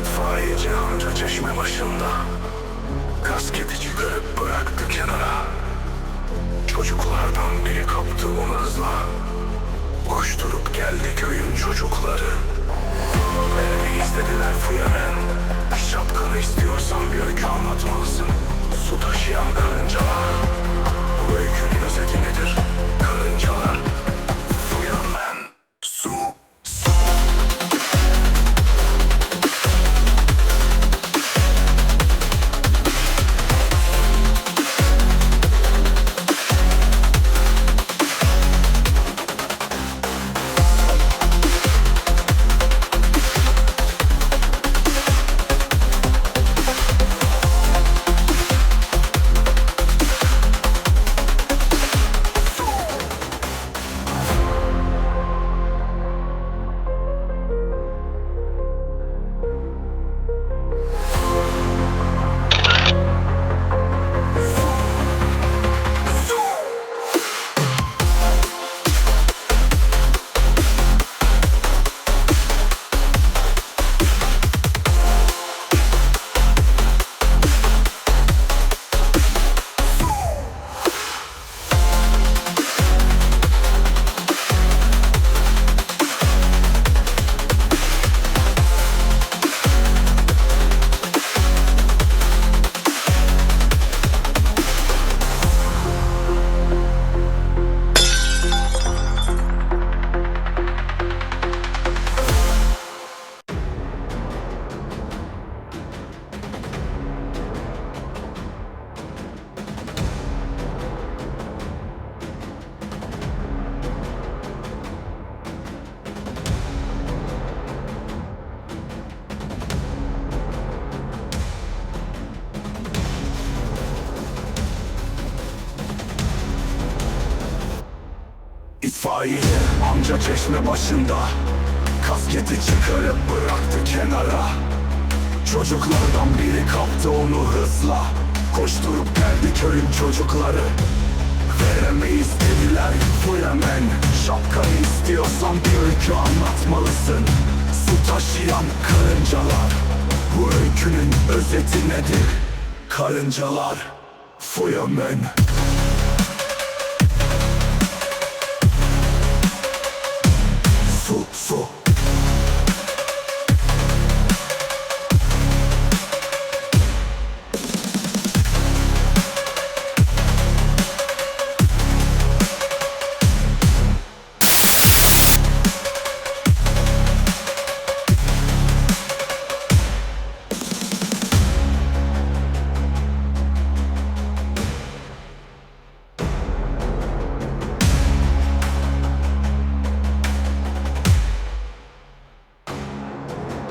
İtfaiyeci amca çeşme başında. Kasketi çıkarıp bıraktı kenara. Çocuklardan biri kaptı onu hızla. Koşturup geldi köyün çocukları. Beni istediler Fuyamen Şapkanı istiyorsan bir öykü anlatmalısın İtfaiye amca çeşme başında. Kasketi çıkarıp bıraktı kenara. Çocuklardan biri kaptı onu hızla. Koşturup geldi köyün çocukları. Veremeyiz dediler Flemen Şapkanı istiyorsan bir öykü anlatmalısın. Su taşıyan karıncalar. Bu öykünün özeti nedir? Karıncalar Flemen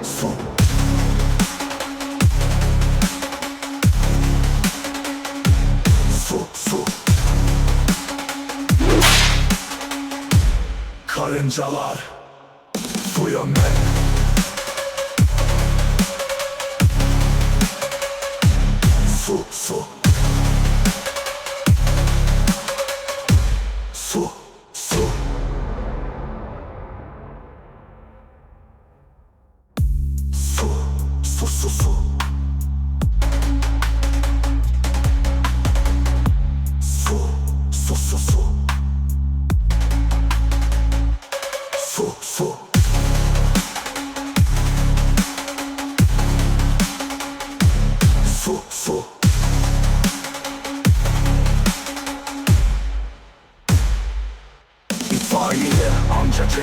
Su Su, su Karıncalar Su yönmen Su, su Su, su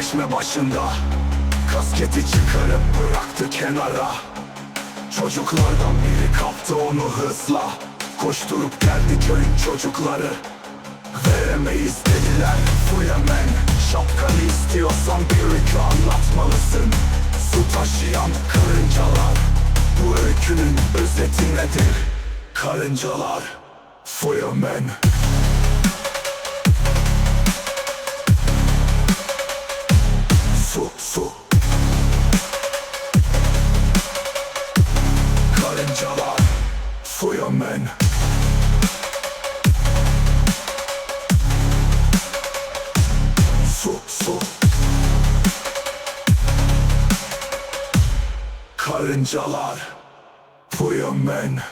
çeşme başında. Kasketi çıkarıp bıraktı kenara. Çocuklardan biri kaptı onu hızla. Koşturup geldi köyün çocukları. Veremeyiz dediler Flemen Şapkanı istiyorsan bir öykü anlatmalısın. Su taşıyan karıncalar. Bu öykünün özeti nedir? Karıncalar Flemen Su, su Karıncalar Flemen Su, su karıncalar Fireman